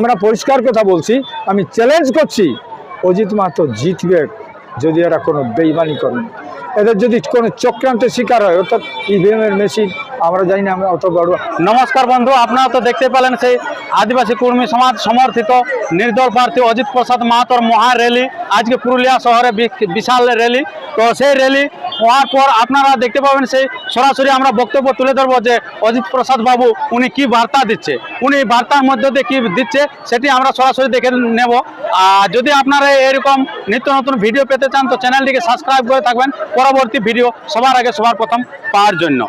আমরা পরিষ্কার কথা বলছি, আমি চ্যালেঞ্জ করছি, অজিত মাহাতো জিতবে যদি এরা কোনো বেইমানি করেন এদের যদি কোনো চক্রান্তের শিকার হয়, অর্থাৎ ইভিএম এর মেশিন, আমরা জানি না আমরা অত বড়। নমস্কার বন্ধু, আপনারা তো দেখতে পেলেন সেই আদিবাসী কর্মী সমাজ সমর্থিত নির্দল প্রার্থী অজিত প্রসাদ মাহাতোর মহা র্যালি আজকে পুরুলিয়া শহরে বিশাল র্যালি তো সেই র্যালি হওয়ার পর আপনারা দেখতে পাবেন সেই সরাসরি আমরা বক্তব্য তুলে ধরবো যে অজিত প্রসাদ বাবু উনি কি বার্তা দিচ্ছে, উনি বার্তার মধ্যে দিয়ে কি দিচ্ছে সেটি আমরা সরাসরি দেখে নেব। আর যদি আপনারা এরকম নিত্য নতুন ভিডিও পেতে চান তো চ্যানেলটিকে সাবস্ক্রাইব করে থাকবেন। পরবর্তী ভিডিও সবার আগে সবার প্রথম পাওয়ার জন্য।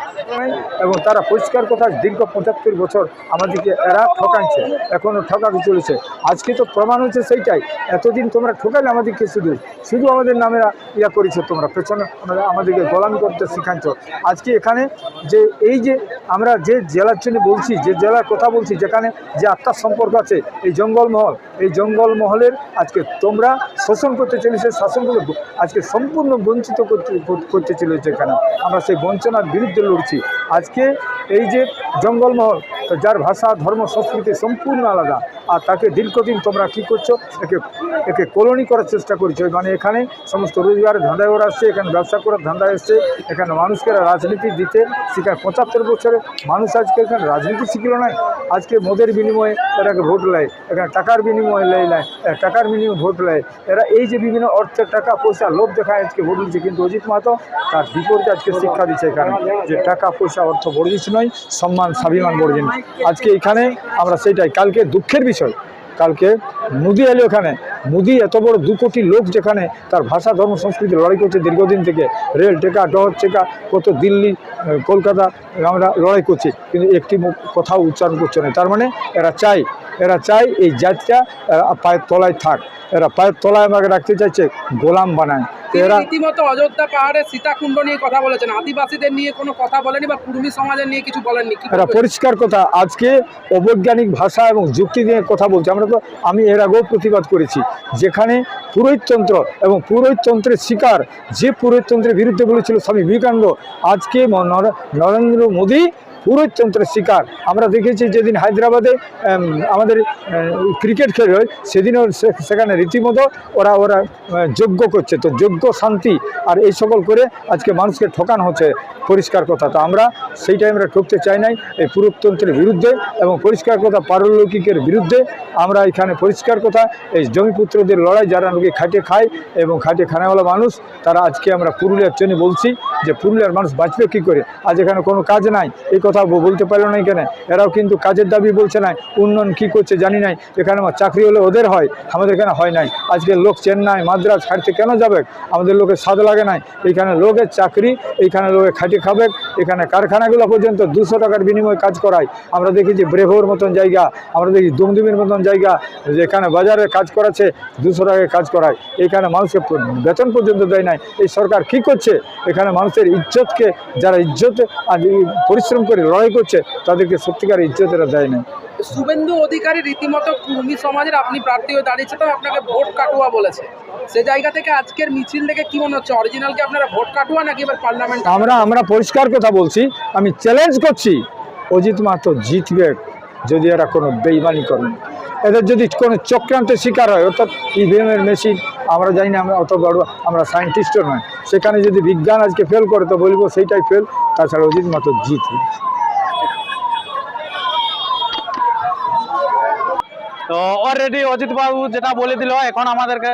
এবং তারা পরিষ্কার কথা, দীর্ঘ পঁচাত্তর বছর আমাদেরকে এরা ঠকাচ্ছে, এখনও ঠকাতে চলেছে। আজকে তো প্রমাণ হচ্ছে সেইটাই। এতদিন তোমরা ঠকালে আমাদেরকে শুধু শুধু আমাদের নামেরা ইয়া করেছ তোমরা, পেছনে আমরা আমাদেরকে গোলামি করতে শিখাচ্ছ আজকে এখানে যে এই যে আমরা যে জেলার জন্য বলছি, যে জেলার কথা বলছি, যেখানে যে আত্মার সম্পর্ক আছে, এই জঙ্গলমহল, এই জঙ্গলমহলের আজকে তোমরা শোষণ করতে চলেছে, শাসনগুলো আজকে সম্পূর্ণ বঞ্চিত করতে করতে চলেছে এখানে। আমরা সেই বঞ্চনার বিরুদ্ধে লড়ছি। আজকে এই যে জঙ্গলমহল যার ভাষা, ধর্ম, সংস্কৃতি সম্পূর্ণ আলাদা। আর তাকে দীর্ঘদিন তোমরা কী করছ? একে একে কলোনি করার চেষ্টা করছ। মানে এখানে সমস্ত রোজগারের ধাঁধায় ওরা আসছে, এখানে ব্যবসা করার ধান্দা এসছে, এখানে মানুষকে রাজনীতি দিতে সেখানে পঁচাত্তর বছরে মানুষ আজকে এখানে রাজনীতি শিখল না। আজকে মোদের বিনিময়ে এরাকে ভোট নেয় এখানে টাকার বিনিময়ে লেয় নেয় টাকার বিনিময়ে ভোট নেয় এরা এই যে বিভিন্ন অর্থের টাকা, পয়সা, লোভ দেখায় আজকে ভোট দিচ্ছে, কিন্তু অজিত মাহাতো তার বিপরীতে আজকে শিক্ষা দিচ্ছে এখানে, যে টাকা, পয়সা, অর্থ বর্জিত নয়, সম্মান, স্বাভিমান জিনিস আজকে এখানে আমরা সেটাই কালকে দুঃখের বিষয় কালকে মুদি এলো এখানে মুদি এত বড় দু কোটি লোক যেখানে তার ভাষা, ধর্ম, সংস্কৃতি লড়াই করছে দীর্ঘদিন থেকে। রেল টেকা, টহর টেকা, কত দিল্লি কলকাতা, আমরা লড়াই করছি। কিন্তু একটি কথাও উচ্চারণ করছে না। তার মানে এরা চাই এরা চাই এই জাতটা পায়ের তলায় থাক। এরা পায়ের তলায় আমাকে রাখতে চাইছে, গোলাম বানায়। তো রীতিমতো অযোধ্যা পাহাড়ে সীতাকুণ্ড নিয়ে কথা বলেছেন। আদিবাসীদের নিয়ে কোনো কথা বলেনি বা কুর্মী সমাজের নিয়ে কিছু বলেননি? বলবেন? পরিষ্কার কথা। আজকে অবৈজ্ঞানিক ভাষা এবং যুক্তি দিয়ে কথা বলছে। আমরা তো আমি এর আগেও প্রতিবাদ করেছি। যেখানে পুরোহিততন্ত্র এবং পুরোহিততন্ত্রের শিকার যে পুরোহিততন্ত্রের বিরুদ্ধে বলেছিল স্বামী বিবেকানন্দ আজকে নরেন্দ্র মোদী পুরোহিততন্ত্রের শিকার। আমরা দেখেছি যেদিন হায়দ্রাবাদে আমাদের ক্রিকেট খেলে হয়, সেদিনও সেখানে রীতিমতো ওরা ওরা যজ্ঞ করছে। তো যজ্ঞ শান্তি আর এই সকল করে আজকে মানুষকে ঠকানো হচ্ছে পরিষ্কার কথা। তো আমরা সেইটাই আমরা ঠকতে চাই নাই। এই পুরুতন্ত্রের বিরুদ্ধে এবং পরিষ্কার কথা পারলৌকিকের বিরুদ্ধে আমরা এখানে পরিষ্কার কথা, এই জমিপুত্রদের লড়াই যারা নাকি খাটে খায় এবং খাটে খানাওয়ালা মানুষ, তারা আজকে আমরা পুরুলিয়ার জন্য বলছি যে পুরুলিয়ার মানুষ বাঁচবে কী করে? আজ এখানে কোনো কাজ নাই। এই কথা ব- বলতে পারল না এখানে। এরাও কিন্তু কাজের দাবি বলছে না উন্নয়ন কী করছে জানি নাই। এখানে আমার চাকরি হলে ওদের হয়, আমাদের এখানে হয় নাই। আজকে লোক চেন্নাই, মাদ্রাজ খাটতে কেন যাবে? আমাদের লোকের স্বাদ লাগে নাই। এইখানে লোকের চাকরি, এইখানে লোকে খাটে খাবে, এখানে কারখানাগুলো পর্যন্ত দুশো টাকার বিনিময়ে কাজ করায়। আমরা দেখি যে ব্রেভোর মতন জায়গা, আমরা দেখি দুমদুমির মতন জায়গা যেখানে বাজারে কাজ করাচ্ছে, দুশো টাকায় কাজ করায়। এখানে মানুষকে বেতন পর্যন্ত দেয় নাই। এই সরকার কি করছে? এখানে মানুষের ইজ্জতকে, যারা ইজ্জত পরিশ্রম করে লড়াই করছে তাদেরকে সত্যিকার ইজ্জত এরা দেয় না শুভেন্দু অধিকারী রীতিমতো কুর্মী সমাজের আপনি প্রার্থী হয়ে দাঁড়িয়েছে তো আপনাকে ভোট কাটুয়া বলেছে। সে জায়গা থেকে আজকের মিছিল দেখে কি মনে হচ্ছে? অরিজিনাল কি আপনারা ভোট কাটুয়া নাকি এবার পার্লামেন্ট আমরা আমরা পরিষ্কার কথা বলছি আমি চ্যালেঞ্জ করছি অজিত মাহাতো জিতবে যদি এরা কোনো বেইমানি করেন এদের যদি কোনো চক্রান্তের শিকার হয় অর্থাৎ ইভিএম এর মেশিন আমরা জানি না আমরা অত বড় আমরা সায়েন্টিস্টও নয়। সেখানে যদি বিজ্ঞান আজকে ফেল করে তো বলব সেইটাই ফেল তাছাড়া অজিত মাত্র জিতবে। তো অলরেডি অজিত বাবু যেটা বলে দিল, এখন আমাদেরকে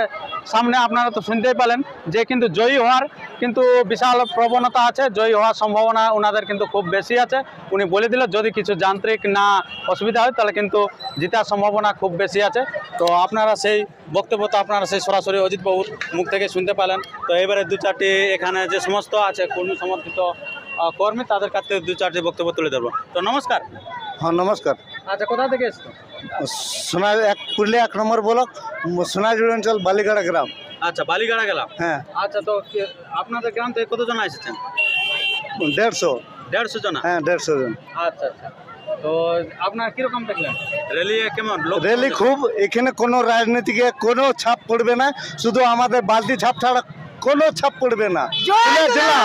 সামনে আপনারা তো শুনতেই পেলেন যে কিন্তু জয়ী হওয়ার কিন্তু বিশাল প্রবণতা আছে, জয়ী হওয়ার সম্ভাবনা ওনাদের কিন্তু খুব বেশি আছে। উনি বলে দিল, যদি কিছু যান্ত্রিক না অসুবিধা হয়, তাহলে কিন্তু জিতার সম্ভাবনা খুব বেশি আছে। তো আপনারা সেই বক্তব্য তো আপনারা সেই সরাসরি অজিত বাবুর মুখ থেকে শুনতে পেলেন। তো এবারে দু চারটি এখানে যে সমস্ত আছে কর্মী সমর্থিত কর্মী, তাদের কাছ থেকে দু চারটি বক্তব্য তুলে ধরবো। তো নমস্কার। হ্যাঁ নমস্কার। আচ্ছা কোথা থেকে এসছো? সোনা এক পুরুলিয়া এক নম্বর ব্লক সোনাঝুড়ি অঞ্চল বালিগাড়া গ্রাম। আচ্ছা বালিগাড়া গেলাম হ্যাঁ। আচ্ছা তো কি- আপনাদের গ্রাম থেকে কতজন এসেছেন? দেড়শো। দেড়শো জন? হ্যাঁ দেড়শো জন। আচ্ছা আচ্ছা। তো আপনার কীরকম দেখলেন? র্যালি কেমন? লোক খুব এখানে কোনো রাজনীতিকে কোনো ছাপ পড়বে না শুধু আমাদের বালতি ছাপ ছাড়া কোনো ছাপ পড়বে না। জেলা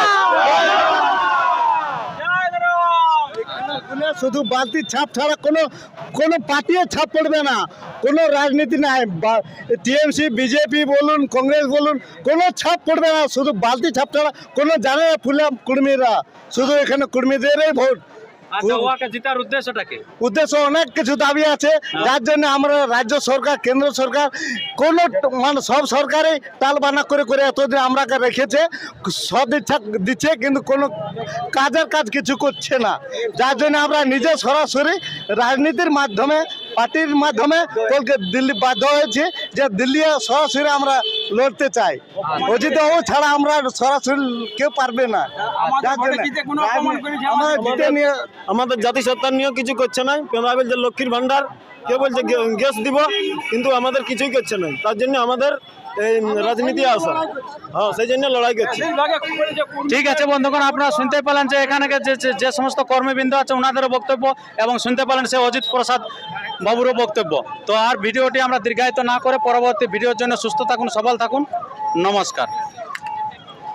শুধু বালতির ছাপ ছাড়া কোনো কোনো পার্টিও ছাপ পড়বে না। কোনো রাজনীতি নাই। টিএমসি, বিজেপি বলুন, কংগ্রেস বলুন, কোনো ছাপ পড়বে না। শুধু বালতি ছাপ ছাড়া কোনো জানে না ফুলাম কুর্মীরা। শুধু এখানে কুর্মীদেরই ভোট। আচ্ছা উদ্দেশ্য অনেক কিছু দাবি আছে। যার জন্য আমরা রাজ্য সরকার কেন্দ্র সরকার কোনো মানে সব সরকারই টাল বানা করে করে এতদিন আমরাকে রেখেছে দিচ্ছে কিন্তু কোনো কাজের কাজ কিছু করছে না। যার জন্য আমরা নিজে সরাসরি রাজনীতির মাধ্যমে পার্টির মাধ্যমে কলকে দিল্লি বাধ্য হয়েছে যে দিল্লি সরাসরি আমরা লড়তে চাই। অজিত বাবু ছাড়া আমরা সরাসরি কেউ পারবে না। আমাদের জাতিসত্তার নিয়েও কিছু করছে না। পেঁদা বলছে লক্ষ্মীর ভান্ডার কেউ বলছে গে- গ্যাস দিব কিন্তু আমাদের কিছুই করছে না। তার জন্য আমাদের এই রাজনীতি আসা হ্যাঁ সেই জন্য লড়াই করছে। ঠিক আছে বন্ধুগণ, আপনারা শুনতে পেলেন যে এখানে যে সমস্ত কর্মীবৃন্দ আছে ওনাদেরও বক্তব্য এবং শুনতে পেলেন সে অজিত প্রসাদ বাবুরও বক্তব্য। তো আর ভিডিওটি আমরা দীর্ঘায়িত না করে পরবর্তী ভিডিওর জন্য সুস্থ থাকুন, সবল থাকুন। নমস্কার।